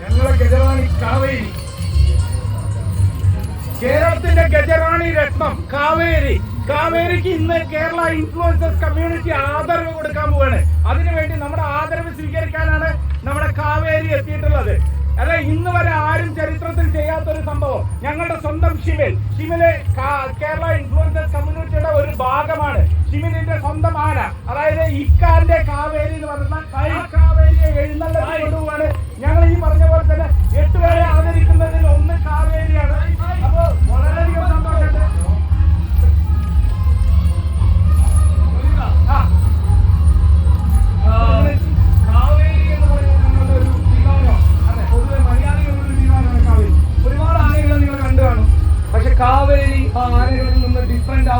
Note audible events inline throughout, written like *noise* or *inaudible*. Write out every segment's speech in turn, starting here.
ഞങ്ങളെ ഗജറാണി കേരളത്തിന്റെ ഗജറാണി രത്നം കാവേരി. കാവേരിക്ക് ഇന്ന് കേരള ഇൻഫ്ലുവൻസേഴ്സ് കമ്മ്യൂണിറ്റി ആദരവ് കൊടുക്കാൻ പോവാണ്. അതിനുവേണ്ടി നമ്മുടെ ആദരവ് സ്വീകരിക്കാനാണ് നമ്മുടെ കാവേരി എത്തിയിട്ടുള്ളത്. അല്ല ഇന്ന് വരെ ആരും ചരിത്രത്തിൽ ചെയ്യാത്തൊരു സംഭവം. ഞങ്ങളുടെ സ്വന്തം ഷിമിൽ. ഷിമിലെ കേരള ഇൻഫ്ലുവൻസേഴ്സ് കമ്മ്യൂണിറ്റിയുടെ ഒരു ഭാഗമാണ്. ഷിമിലിന്റെ സ്വന്തം ആന. അതായത് ഇക്കാന്റെ കാവേരി എന്ന് പറഞ്ഞാൽ കാവേരിയെ എഴുന്നള്ള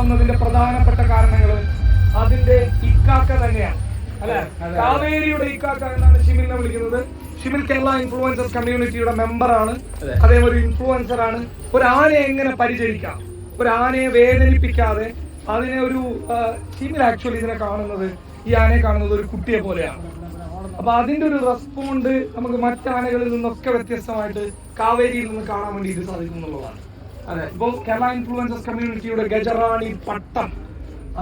ഡിഫറെന്റ് ആവുന്നതിന്റെ പ്രധാനപ്പെട്ട കാരണങ്ങൾ അതിന്റെ ഇക്കാക്ക തന്നെയാണ്. അല്ലെ? കാവേരിയുടെ ഇക്കാക്ക എന്നാണ് ഷിമിലിനെ വിളിക്കുന്നത്. ഷിമിൽ കേരള ഇൻഫ്ലുവൻസേഴ്സ് കമ്മ്യൂണിറ്റിയുടെ മെമ്പറാണ് അദ്ദേഹം ഒരു ഇൻഫ്ലുവൻസർ ആണ്. ഒരു ആനയെ എങ്ങനെ പരിചരിക്കാം? ഒരു ആനയെ വേദനിപ്പിക്കാതെ അതിനെ ഒരു ഷിമിൻ ഷിമിൽ ആക്ച്വലി ഇതിനെ കാണുന്നത് ഈ ആനയെ കാണുന്നത് ഒരു കുട്ടിയെ പോലെയാണ്. അപ്പൊ അതിന്റെ ഒരു റെസ്പോണ്ട് നമുക്ക് മറ്റാനകളിൽ നിന്നൊക്കെ വ്യത്യസ്തമായിട്ട് കാവേരിയിൽ നിന്ന് കാണാൻ വേണ്ടി സാധിക്കും എന്നുള്ളതാണ് അതെ. ഇപ്പൊ കേരള ഇൻഫ്ലുവൻസസ് കമ്മ്യൂണിറ്റിയുടെ ഗജറാണി പട്ടം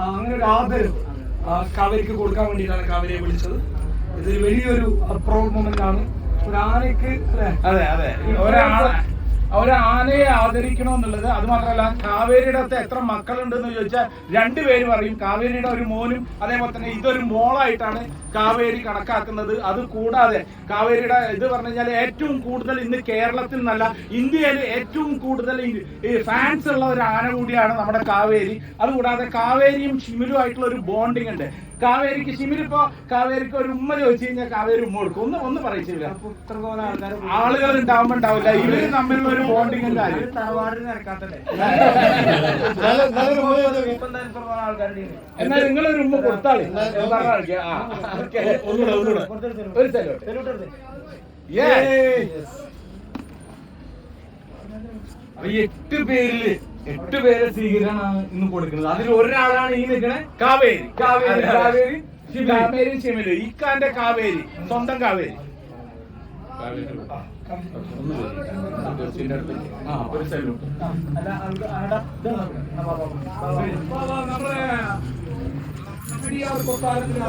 അങ്ങനെ ഒരു ആദരവ് ആ, കാവേരിക്ക് കൊടുക്കാൻ വേണ്ടിയിട്ടാണ് കാവേരിയെ വിളിച്ചത്. ഇതൊരു വലിയൊരു പ്രൗഡ് മൊമെന്റ് ആണ്. ഒരു ആനയ്ക്ക് അതെ അതെ. ഒരാളെ ഒരാനയെ ആദരിക്കണമെന്നുള്ളത്. അത് മാത്രമല്ല കാവേരിയുടെ അകത്ത് എത്ര മക്കളുണ്ടെന്ന് ചോദിച്ചാൽ രണ്ടുപേര് പറയും. കാവേരിയുടെ ഒരു മോനും അതേപോലെ തന്നെ ഇതൊരു മോളായിട്ടാണ് കാവേരി കണക്കാക്കുന്നത്. അത് കൂടാതെ കാവേരിയുടെ ഇത് പറഞ്ഞു കഴിഞ്ഞാൽ ഏറ്റവും കൂടുതൽ ഇന്ന് കേരളത്തിൽ നല്ല ഇന്ത്യയിൽ ഏറ്റവും കൂടുതൽ ഫാൻസ് ഉള്ള ഒരു ആന കൂടിയാണ് നമ്മുടെ കാവേരി. അതുകൂടാതെ കാവേരിയും ഷിമിലും ആയിട്ടുള്ള ഒരു ബോണ്ടിങ് ഉണ്ട്. കാവേരിക്ക് ഷിമിലിപ്പോ കാവേരിക്ക് ഒരു ഉമ്മ ചോദിച്ചു കഴിഞ്ഞാൽ കാവേരി ഉമ്മ കൊടുക്കും. ഒന്ന് ഒന്ന് പറയിച്ചില്ല. ആളുകൾ ഉണ്ടാവുമ്പോ ഉണ്ടാവില്ല. ഇവർ തമ്മിലുള്ള ഒരു ബോണ്ടിങ് *laughs* എന്നാൽ നിങ്ങളൊരു ഉമ്മ കൊടുത്താളി. ഒരു എട്ട് പേരിൽ എട്ട് പേരെ സ്വീകരണമാണ് ഇന്ന് കൊടുക്കുന്നത്. അതിൽ ഒരാളാണ് ഈ നിൽക്കണേ. കാവേരി. കാവേരി കാവേരി കാവേരി ഷിമിലു ഇക്കാന്റെ കാവേരി. സ്വന്തം കാവേരി. ആ ഒരു സല്യൂട്ട് നമ്മുടെ കബഡിയാർ കൊട്ടാരത്തിൽ